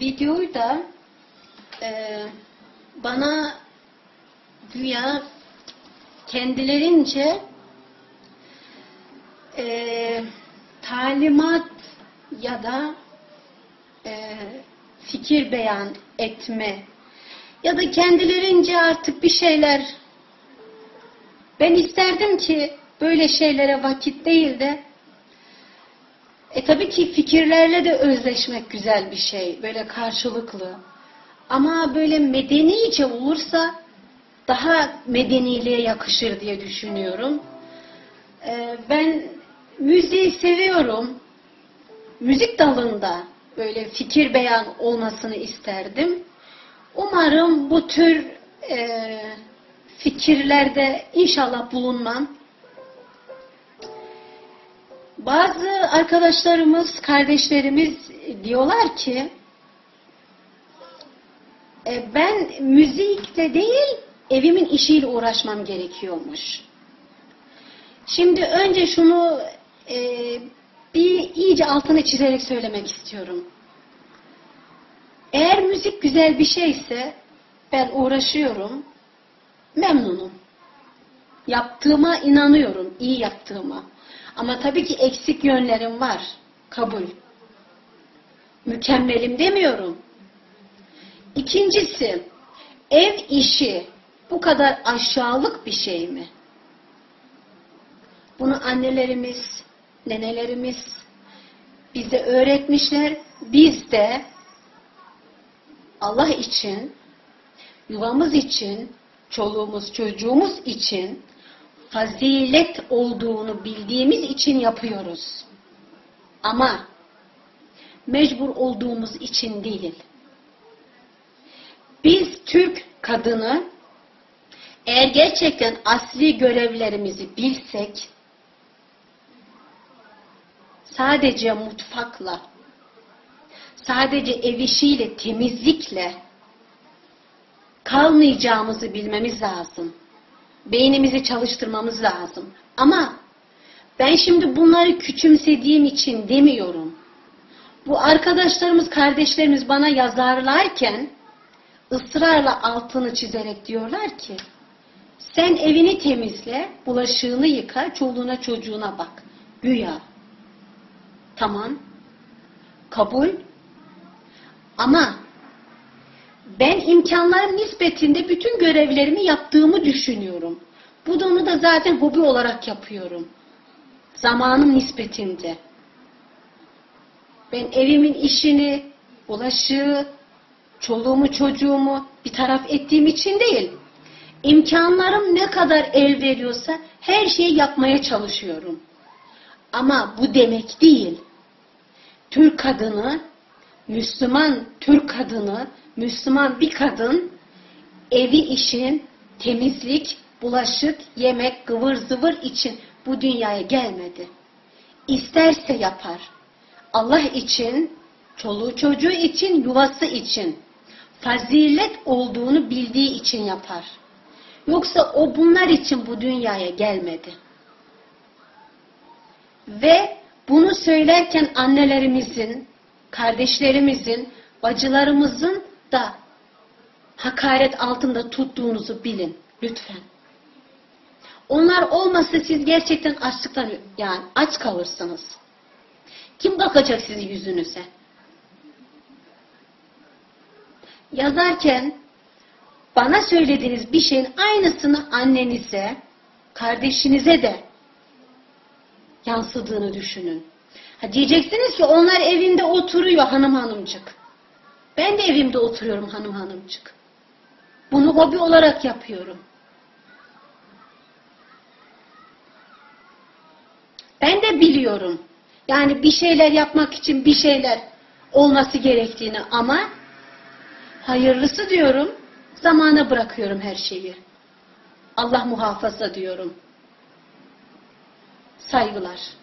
videoyu da e, bana güya kendilerince e, talimat ya da e, fikir beyan etme ya da kendilerince artık bir şeyler ben isterdim ki böyle şeylere vakit değil de e tabii ki fikirlerle de özleşmek güzel bir şey. Böyle karşılıklı. Ama böyle medenice olursa daha medeniliğe yakışır diye düşünüyorum. Ee, ben müziği seviyorum. Müzik dalında böyle fikir beyan olmasını isterdim. Umarım bu tür e, fikirlerde inşallah bulunmam. Bazı arkadaşlarımız, kardeşlerimiz diyorlar ki e, ben müzikle değil evimin işiyle uğraşmam gerekiyormuş. Şimdi önce şunu e, bir iyice altını çizerek söylemek istiyorum. Eğer müzik güzel bir şeyse ben uğraşıyorum, memnunum. Yaptığıma inanıyorum, iyi yaptığıma. Ama tabii ki eksik yönlerim var. Kabul. Mükemmelim demiyorum. İkincisi, ev işi bu kadar aşağılık bir şey mi? Bunu annelerimiz, nenelerimiz bize öğretmişler. Biz de Allah için, yuvamız için, çoluğumuz, çocuğumuz için fazilet olduğunu bildiğimiz için yapıyoruz. Ama mecbur olduğumuz için değil. Biz Türk kadını eğer gerçekten asli görevlerimizi bilsek sadece mutfakla sadece ev işiyle, temizlikle kalmayacağımızı bilmemiz lazım. Beynimizi çalıştırmamız lazım. Ama ben şimdi bunları küçümsediğim için demiyorum. Bu arkadaşlarımız, kardeşlerimiz bana yazarlarken ısrarla altını çizerek diyorlar ki sen evini temizle, bulaşığını yıka, çoluğuna çocuğuna bak. Güya. Tamam. Kabul. Ama ben imkanlarım nispetinde bütün görevlerimi yaptığımı düşünüyorum. Bu da onu da zaten hobi olarak yapıyorum. Zamanım nispetinde. Ben evimin işini, bulaşığı, çoluğumu çocuğumu bir taraf ettiğim için değil. İmkanlarım ne kadar el veriyorsa her şeyi yapmaya çalışıyorum. Ama bu demek değil. Türk kadını, Müslüman Türk kadını, Müslüman bir kadın evi işin, temizlik, bulaşık, yemek, gıvır zıvır için bu dünyaya gelmedi. İsterse yapar. Allah için, çoluğu çocuğu için, yuvası için, fazilet olduğunu bildiği için yapar. Yoksa o bunlar için bu dünyaya gelmedi. Ve bunu söylerken annelerimizin, kardeşlerimizin, bacılarımızın da hakaret altında tuttuğunuzu bilin lütfen. Onlar olmasa siz gerçekten açlıktan yani aç kalırsınız. Kim bakacak sizin yüzünüze? Yazarken bana söylediğiniz bir şeyin aynısını annenize, kardeşinize de yansıdığını düşünün. Ha diyeceksiniz ki onlar evinde oturuyor hanım hanımcık. Ben de evimde oturuyorum hanım hanımcık. Bunu hobi olarak yapıyorum. Ben de biliyorum. Yani bir şeyler yapmak için bir şeyler olması gerektiğini ama hayırlısı diyorum, zamana bırakıyorum her şeyi. Allah muhafaza diyorum. Saygılar.